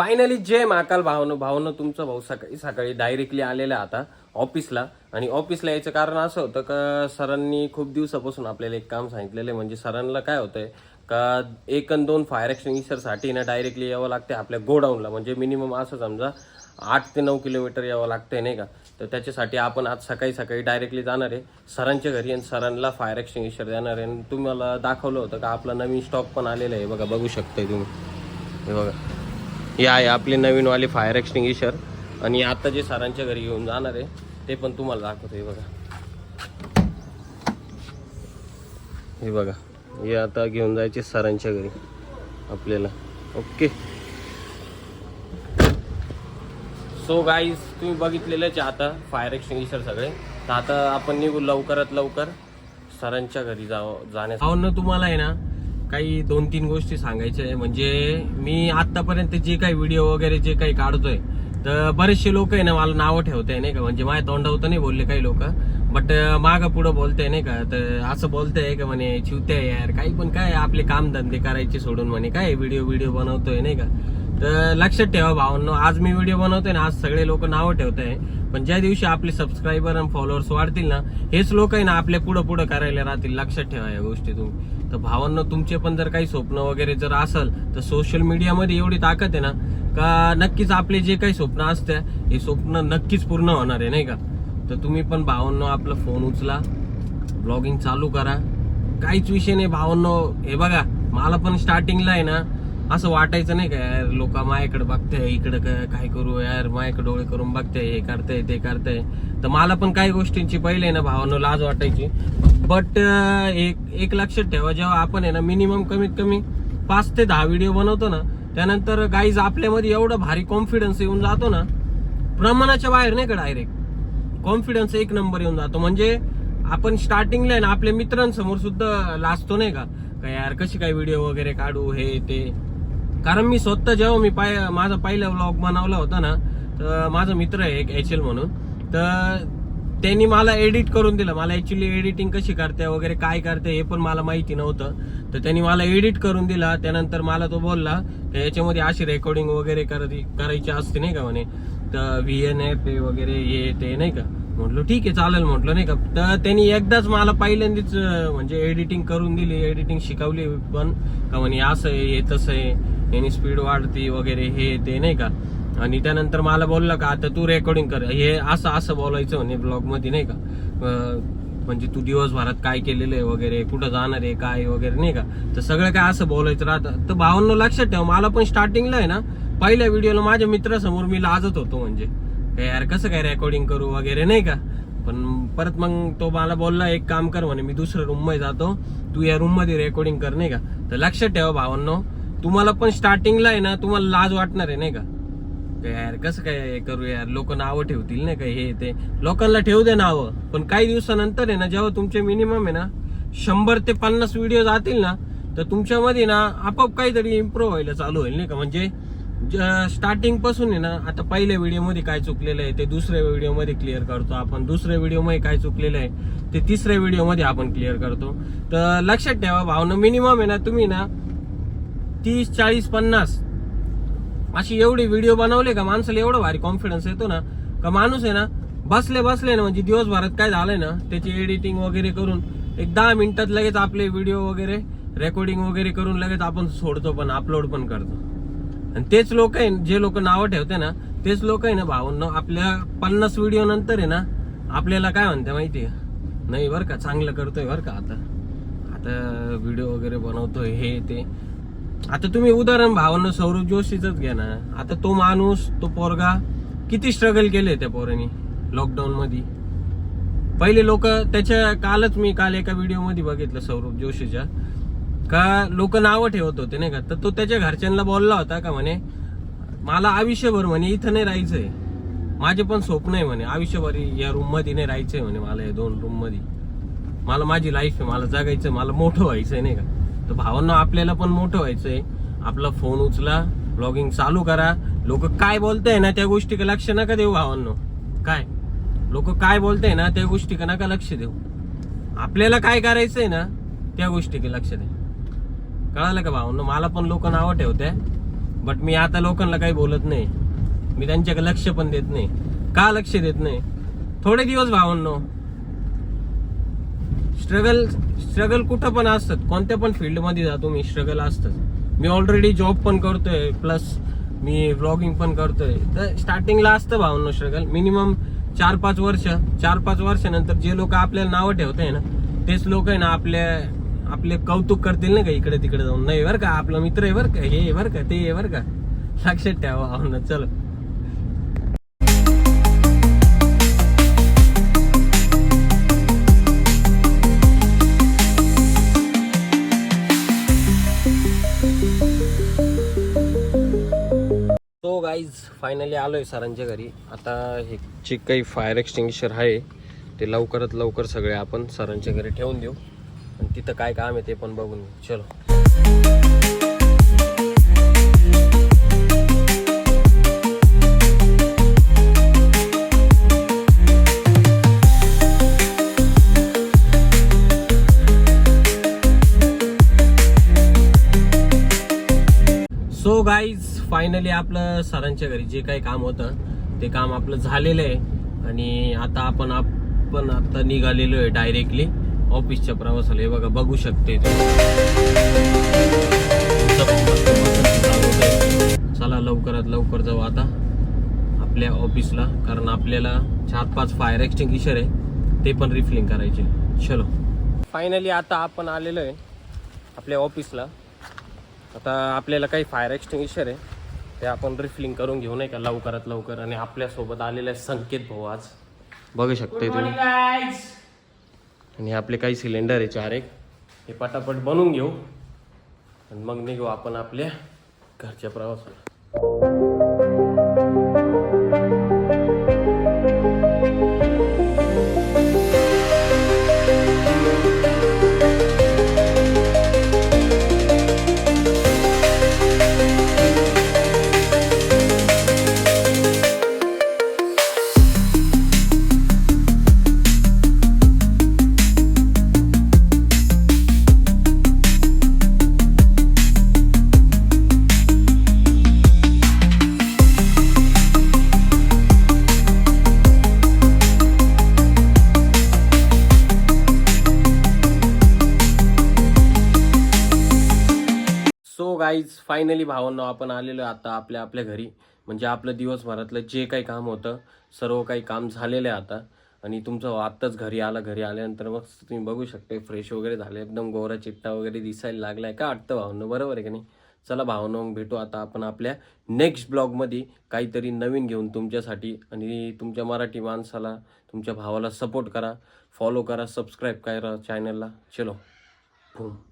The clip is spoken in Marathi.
फायनली जय महाकाल भावनं भावनं तुमचं भाऊ सकाळी सकाळी डायरेक्टली आलेला आहे आता ऑफिसला आणि ऑफिसला यायचं कारण असं होतं का सरांनी खूप दिवसापासून आपल्याला एक काम सांगितलेलं आहे. म्हणजे सरांना काय होतंय का एक आणि दोन फायर एक्सटिंग्विशरसाठी ना डायरेक्टली यावं लागते आपल्या गोडाऊनला. म्हणजे मिनिमम असं समजा आठ ते नऊ किलोमीटर यावं लागतंय नाही का? तर त्याच्यासाठी आपण आज सकाळी सकाळी डायरेक्टली जाणार आहे सरांच्या घरी आणि सरांना फायर एक्सटिंग्विशर देणार आहे. आणि तुम्हाला दाखवलं होतं का आपला नवीन स्टॉक पण आलेला आहे. बघा बघू शकताय तुम्ही. हे बघा. हे आहे आपले नवीनवाले फायर एक्सटिंग्विशर आणि आता जे सरांच्या घरी घेऊन जाणार आहे ते पण तुम्हाला दाखवतो हे बघा. हे बघा हे आता घेऊन जायचे सरांच्या घरी आपल्याला. ओके. सो गाईज तुम्ही बघितलेलंच आहे आता फायर एक्सटिंग्विशर सगळे. तर आता आपण निघू लवकरात लवकर सरांच्या घरी जावं जाण्यास ना तुम्हाला आहे ना काही दोन तीन गोष्टी सांगायच्या आहे. म्हणजे मी आतापर्यंत जे काही व्हिडिओ वगैरे जे काही काढतोय तर बरेचसे लोक आहे ना मला नावं ठेवताय नाही का? म्हणजे माझ्या तोंडावर तर नाही बोलले काही लोक. बट माग पुढं बोलताय नाही का? तर असं बोलताय का म्हणे चिवते यार. काही पण काय आपले काम धंदे करायचे सोडून म्हणे. काय व्हिडिओ व्हिडिओ बनवतोय नाही का? तर लक्षात ठेवा भावांनो आज मी व्हिडिओ बनवतोय ना आज सगळे लोक नावं ठेवताय. पण ज्या दिवशी आपले सबस्क्रायबर आणि फॉलोअर्स वाढतील ना हेच लोक आहे ना आपल्या पुढं पुढं करायला राहतील. लक्षात ठेवा या गोष्टी तुम्ही. तर भावांना तुमचे पण जर काही स्वप्न वगैरे जर असेल तर सोशल मीडियामध्ये एवढी ताकद आहे ना का नक्कीच आपले जे काही स्वप्न असते हे स्वप्न नक्कीच पूर्ण होणार आहे नाही का? तर तुम्ही पण भावांनो आपला फोन उचला ब्लॉगिंग चालू करा. काहीच विषय नाही भावांनो. हे बघा मला पण स्टार्टिंगला आहे ना असं वाटायचं नाही का यार लोक माझ्याकडे बघताय इकडं काय करू यार माझ्याकडे डोळे करून बघताय हे करताय ते करताय. तर मला पण काही गोष्टींची पहिले आहे ना भावानं लाज वाटायची. बट एक एक लक्षात ठेवा जेव्हा आपण आहे ना मिनिमम कमीत कमी पाच ते दहा व्हिडिओ बनवतो ना त्यानंतर गाईज आपल्यामध्ये एवढा भारी कॉन्फिडन्स येऊन जातो ना प्रमाणाच्या बाहेर नाही का डायरेक्ट कॉन्फिडन्स एक नंबर येऊन जातो. म्हणजे आपण स्टार्टिंगला आहे ना आपल्या मित्रांसमोर सुद्धा लाजतो नाही का? का यार कशी काय व्हिडिओ वगैरे काढू हे ते. कारण मी स्वतः जेव्हा मी पाय माझा पहिला व्लॉग बनवला होता ना तर माझा मित्र आहे एक एच एल म्हणून तर त्यांनी मला एडिट करून दिलं. मला ऍक्च्युली एडिटिंग कशी करते वगैरे काय करते हे पण मला माहिती नव्हतं. तर त्यांनी मला एडिट करून दिला. त्यानंतर मला तो बोलला की याच्यामध्ये अशी रेकॉर्डिंग वगैरे करायची करायची असते नाही का म्हणे? तर व्ही एन एफ वगैरे हे ते नाही का? म्हटलं ठीक आहे चालेल म्हटलं नाही का? तर त्यांनी एकदाच मला पहिल्यांदाच म्हणजे एडिटिंग करून दिली. एडिटिंग शिकवली पण का म्हणे असं आहे हे तसं आहे. यानी स्पीड वाढती वगैरे हे ते नाही का? आणि त्यानंतर मला बोलला का आता तू रेकॉर्डिंग कर. हे असं असं बोलायचं म्हणे ब्लॉगमध्ये नाही का? म्हणजे तू दिवसभरात काय केलेलं आहे वगैरे कुठं जाणार आहे काय वगैरे नाही का? तर सगळं काय असं बोलायचं राहतं. तर भावांनो लक्षात ठेव मला पण स्टार्टिंगला आहे ना पहिल्या व्हिडिओला माझ्या मित्रासमोर मी लाजत होतो म्हणजे. काय यार कसं काय रेकॉर्डिंग करू वगैरे नाही का? पण परत मग तो मला बोलला एक काम कर म्हणे मी दुसऱ्या रूममध्ये जातो. तू या रूममध्ये रेकॉर्डिंग कर नाही का? तर लक्षात ठेवा भावांनो तुम्हाला पण स्टार्टिंगला आहे ना तुम्हाला लाज वाटणार आहे नाही का? यार कसं काय करू यार? लोक नावं ठेवतील नाही का? हे ते. लोकांना ठेवू दे नावं. पण काही दिवसानंतर आहे ना जेव्हा तुमचे मिनिमम आहे ना शंभर ते पन्नास व्हिडिओ जातील ना तर तुमच्यामध्ये ना आपोआप काहीतरी इम्प्रूव्ह व्हायला चालू होईल नाही का? म्हणजे स्टार्टिंगपासून आहे ना आता पहिल्या व्हिडिओमध्ये काय चुकलेलं आहे ते दुसऱ्या व्हिडिओमध्ये क्लिअर करतो आपण. दुसऱ्या व्हिडिओमध्ये काय चुकलेलं आहे ते तिसऱ्या व्हिडिओमध्ये आपण क्लिअर करतो. तर लक्षात ठेवा भावना मिनिमम आहे ना तुम्ही ना तीस चाळीस पन्नास. अशी एवढे व्हिडिओ बनवले का माणसाला एवढं भारी कॉन्फिडन्स येतो ना का माणूस आहे ना बसले बसले ना म्हणजे दिवसभरात काय झालंय ना त्याची एडिटिंग वगैरे करून एक दहा मिनिटात लगेच आपले व्हिडिओ वगैरे रेकॉर्डिंग वगैरे करून लगेच आपण सोडतो पण अपलोड पण करतो. आणि तेच लोक आहे जे लोक नावं ठेवते ना तेच लोक आहे ना भावनो आपल्या पन्नास व्हिडिओ नंतर आहे ना आपल्याला काय म्हणते माहिती आहे नाही बरं का चांगलं करतोय बरं का आता. आता व्हिडिओ वगैरे बनवतोय हे ते. आता तुम्ही उदाहरण भावानं सौरभ जोशीच घ्या ना. आता तो माणूस तो पोरगा किती स्ट्रगल केले त्या पोरांनी लॉकडाऊन मध्ये पहिले लोक त्याच्या कालच मी काल एका व्हिडिओमध्ये बघितलं सौरभ जोशीच्या. का लोक नावं ठेवत होते नाही का? तर तो त्याच्या घरच्यांना बोलला होता का म्हणे मला आयुष्यभर म्हणे इथं नाही राहायचंय. माझे पण स्वप्न आहे म्हणे आयुष्यभर या रूममध्ये नाही राहायचंय म्हणे मला या दोन रूममध्ये मला माझी लाईफ आहे मला जगायचं मला मोठं व्हायचंय नाही का? तर भावांना आपल्याला पण मोठं व्हायचंय. आपला फोन उचला ब्लॉगिंग चालू करा. लोक काय बोलताय ना त्या गोष्टीकडे लक्ष नका देऊ भावांनो. काय? लोक काय बोलताय ना त्या गोष्टीकडे नका लक्ष देऊ. आपल्याला काय करायचंय ना त्या गोष्टीकडे लक्ष दे कळालं का भावांनो? मला पण लोक नावं ठेवते बट मी आता लोकांना काही बोलत नाही. मी त्यांच्याकडे लक्ष पण देत नाही. का लक्ष देत नाही? थोडे दिवस भावांनो स्ट्रगल स्ट्रगल कुठं पण असतात. कोणत्या पण फील्डमध्ये जा तुम्ही स्ट्रगल असतात. मी ऑलरेडी जॉब पण करतोय प्लस मी व्लॉगिंग पण करतोय. तर स्टार्टिंगला असतं भावनो स्ट्रगल मिनिमम चार पाच वर्ष चार पाच वर्षानंतर जे लोक आपल्याला नावं ठेवताय ना तेच लोक आहे ना आपल्या आपले कौतुक करतील ना का इकडे तिकडे जाऊन. नाही बरं का? आपला मित्र आहे बरं का? हे बरं का? ते आहे बरं का? लक्षात ठेवा भावना. चलो. गाईज फायनली आलोय सरांच्या घरी. आता हे जे काही फायर एक्सटिंग्विशर आहे ते लवकरात लवकर सगळे आपण सरांच्या घरी ठेवून देऊ. आणि तिथं काय काम आहे ते पण बघून चलो. सो गाईज फायनली आपलं सरांच्या घरी जे काही काम होतं ते काम आपलं झालेलं आहे. आणि आता आपण आपण आता निघालेलो आहे डायरेक्टली ऑफिसच्या प्रवासाला. हे बघा बघू शकते चला लवकरात लवकर जाऊ आता आपल्या ऑफिसला कारण आपल्याला चार पाच फायर एक्सटिंग्विशर आहे. ते पण रिफिलिंग करायचे. चलो. फायनली आता आपण आलेलो आहे आपल्या ऑफिसला आता आपल्याला काही फायर एक्सटिंग्विशर आहे. ते आपण रिफिलिंग करून घेऊ नाही का लवकरात लवकर आणि आपल्यासोबत आलेले आहे संकेत भाऊ आज. बघू शकताय तुम्ही. आणि आपले काही सिलेंडर आहे चार एक. हे पटापट बनवून घेऊ. आणि मग निघू आपण आपल्या घरच्या प्रवासाला. गाईज फायनली भावांना आपण आलेलो आता आपल्या आपल्या घरी. म्हणजे आपलं दिवसभरातलं जे काही काम होतं सर्व काही काम झालेलं आहे आता. आणि तुमचं आत्ताच घरी आला घरी आल्यानंतर मग तुम्ही बघू शकता फ्रेश वगैरे झाले एकदम गोरा चिट्टा वगैरे दिसायला लागलाय. का वाटतं भावनं? बरोबर आहे का नाही? चला भावना मग भेटू आता आपण आपल्या नेक्स्ट ब्लॉगमध्ये काहीतरी नवीन घेऊन तुमच्यासाठी आणि तुमच्या मराठी माणसाला तुमच्या भावाला सपोर्ट करा. फॉलो करा सबस्क्राईब करा चॅनलला चलो. Boom.